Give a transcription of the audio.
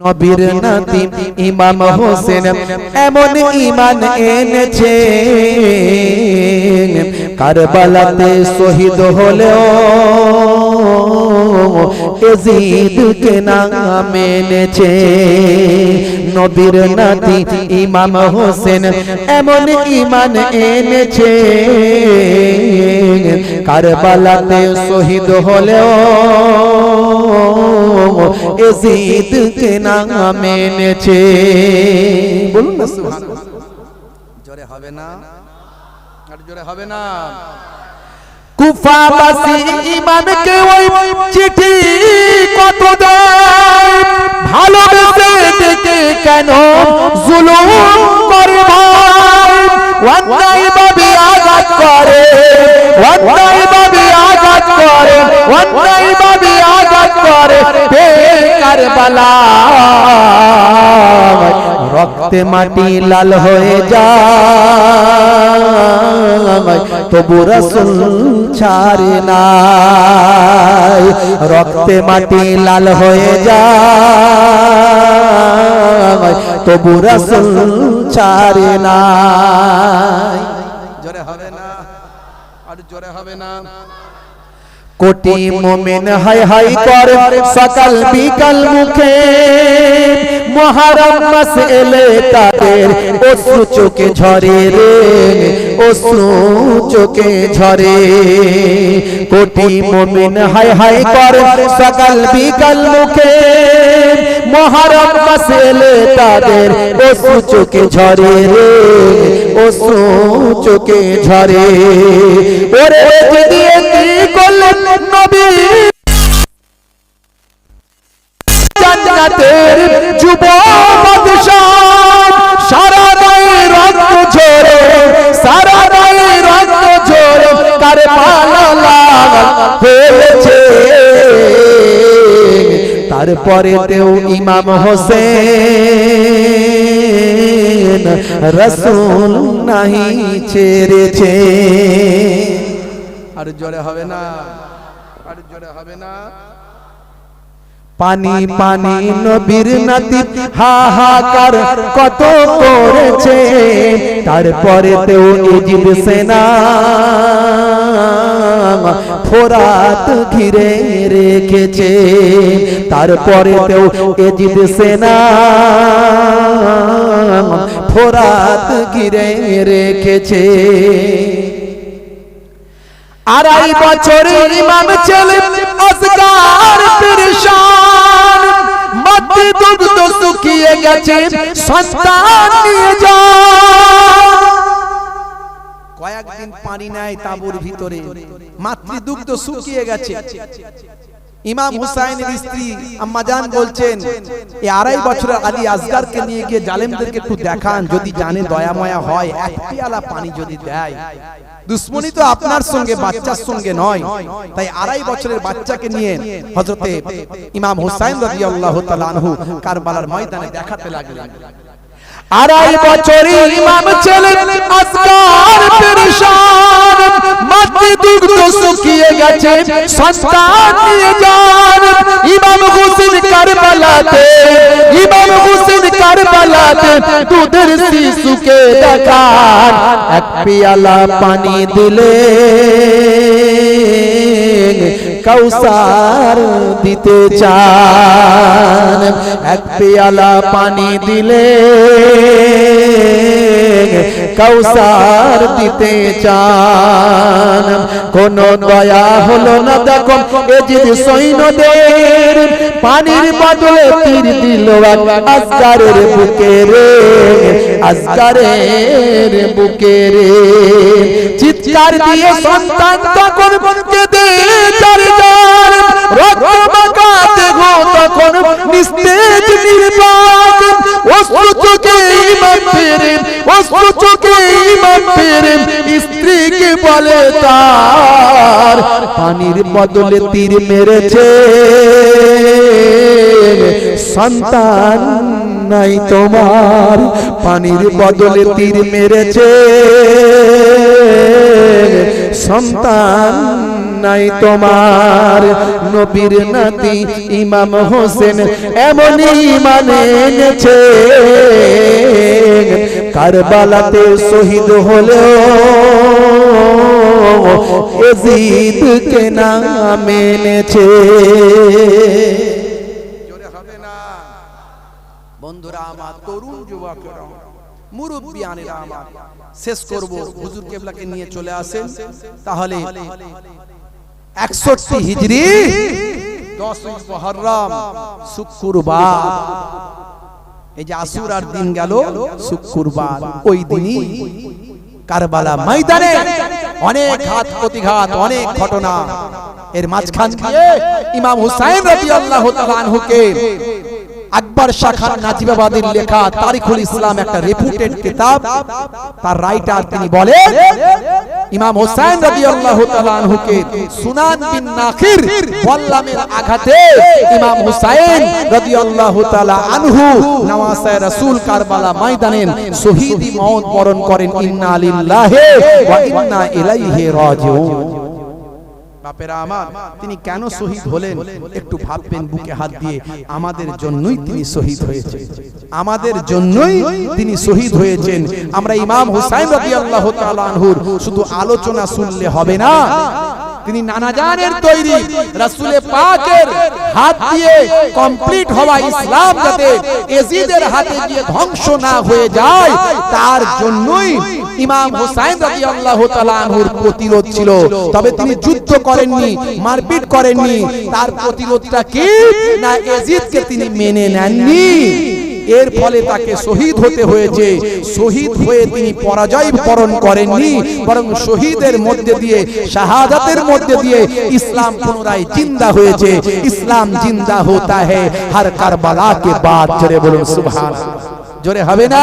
নবীর নাতি ইমাম হোসেন এমন ইমান এনেছে। কারবালাতে শহীদ হলেও এজিদকে নাম এনেছে। নবীর নাতি ইমাম হোসেন এমন ইমান এনেছে। কারবালাতে শহীদ হলেও এজিদকে নাম এনেছে বলুন না সুবহানাল্লাহ। জোরে হবে না? আর জোরে হবে না? কুফাবাসী ইমামকে ওই চিঠি কত দেয়? ভালোবেসে ডেকে কেন জুলুম রক্তে মাটি লাল হয়ে যায় তবু রসুল ছাড়ে নাই। রক্তে মাটি লাল হয়ে যায় তবু রসুল ছাড়ে নাই। জোরে হবে না আর জোরে হবে না। কোটি মোমেন হাই হাই করে সকাল বিকাল মুখে মহারম মাস এলে তাদের অশ্রু চোখে ঝরে রে, অশ্রু চোখে ঝরে। কোটি মোমেন হাই হাই করে সকাল বিকাল মুখে। মহারম মাস এলে তাদের অশ্রু চোখে ঝরে রে, অশ্রু চোখে ঝরে। ওরে দিয়ে কি করলেন নবী তারপরে তেও ইমাম হোসেন রসুল নাহি ছেড়েছে। আর জোরে হবে না। আর জোরে হবে না। পানি পানি নবীর নাতি হাহাকার কত করেছে। তারপরে তেও ইজিদ সেনা ফোরাত ঘিরে রেখেছে। তারপরে তেও এজিদ সেনা ফোরাত ঘিরে রেখেছে। আড়াই বছরের ইমাম ছেলে আসগার পেরেশান মাতৃ দুগ্ধ শুকিয়ে গেছে, সন্তান নিয়ে যা কয়েকদিন পানি নাই তাঁবুর ভিতরে। মাতৃ দুগ্ধ শুকিয়ে গেছে। ইমাম হুসাইনের স্ত্রী আম্মাজান বলছেন এই আড়াই বছরের আলী আসগারকে নিয়ে গিয়ে জালেমদেরকে একটু দেখান, যদি জানে দয়াময়া হয়, এক পেয়ালা পানি যদি দেয়। দুশ্মনী তো আপনার সঙ্গে, বাচ্চার সঙ্গে নয়। তাই আড়াই বছরের বাচ্চাকে নিয়ে হজরতে ইমাম হুসাইন রাদিয়াল্লাহু তাআলা আনহু কারবালার ময়দানে দেখাতে লাগলেন। আড়াই বছরে ইমাম ছেলে আসকার পেরেশান। মাতৃ দুগ্ধ শুকিয়ে গেছে সন্তান নিয়ে যান। ইমাম হোসেন কারবালাতে ইমাম হোসেন কারবালাতে দুধের শিশুকে দেখান। এক পেয়ালা পানি দিলে কৌসার দিতে চান। এক পেয়ালা পানি দিলে কৌসার দিতে চান। কোন দয়া হলো না দেখো সৈন্যদের পানির বদলে তীর দিল আসকারের বুকে রে আসকারের বুকে রে। চিৎকার দিয়ে সন্তান তখন অশ্রু চোখে ইমাম অশ্রু চোখে ইমাম ফেরে স্ত্রীকে বলে তার পানির বদলে তীর মেরেছে। সন্তান নাই তোমার পানির বদলে তীর মেরেছে। সন্তান নাই তোমার নবীর নাতি ইমাম হোসেন, এমনই মানে এনেছে। কারবালাতে শহীদ হলো এজিদকে নাম এনেছে। বন্ধুরা আমার তরুণ যুবকেরা মুরব্বিয়ানেরা আমার, শেষ করব। হুজুর কেবলাকে নিয়ে চলে আসেন। তাহলে একষট্টি হিজড়ি দশই মহরম, শুক্রবার। এই যে আসুরার দিন গেল, শুক্রবার। ওই দিনই কারবালা ময়দানে অনেক ঘাত প্রতিঘাত, অনেক ঘটনা। এর মাঝখান দিয়ে ইমাম হুসাইন রাদিয়াল্লাহু তাআলা আনহুকে আকবর শাখার নাজিবাবাদের লেখা তারিখুল ইসলাম একটা রেপুটেড কিতাব। তার রাইটার তিনি বলেন, ইমাম হোসেন রাদিয়াল্লাহু তাআলা আনহুকে সুনান বিন নাখির ওয়াল্লামের আঘাতে ইমাম হুসাইন রাদিয়াল্লাহু তাআলা আনহু নওয়াসে রাসূল কারবালা ময়দানে শহীদি মওত বরণ করেন। ইন্না লিল্লাহি ওয়া ইন্না ইলাইহি রাজিউন। বাপেরা আমার, তিনি কেন শহীদ হলেন? একটু ভাববেন বুকে হাত দিয়ে, আমাদের জন্যই তিনি শহীদ হয়েছেন। আমাদের জন্যই তিনি শহীদ হয়েছেন। আমরা ইমাম হুসাইন রাদিয়াল্লাহু তাআলা আনহুর শুধু আলোচনা শুনলে হবে না। তিনি নানা জানের তৈরি, রাসূলে পাকের হাত দিয়ে কমপ্লিট হওয়া ইসলাম যাতে এজিদের হাতে গিয়ে ধ্বংস না হয়ে যায়, তার জন্যই ইমাম হোসাইন রাজি আল্লাহ তালাহুর প্রতিরোধ ছিল। তবে তিনি যুদ্ধ করেননি মারপিট করেননি। তার প্রতিরোধটা কি না এজিদকে তিনি মেনে নেননি। এর ফলে তাকে শহীদ হতে হয়েছে। শহীদ হয়ে তিনি পরাজয় বরণ করেননি বরং শহীদের মধ্যে দিয়ে শাহাদাতের মধ্যে দিয়ে ইসলাম পুনরায় জিন্দা হয়েছে। ইসলাম জিন্দা হতা হে হার কারবালা কে বাদ। জোরে বলুন সুবহান জোরে হবে না?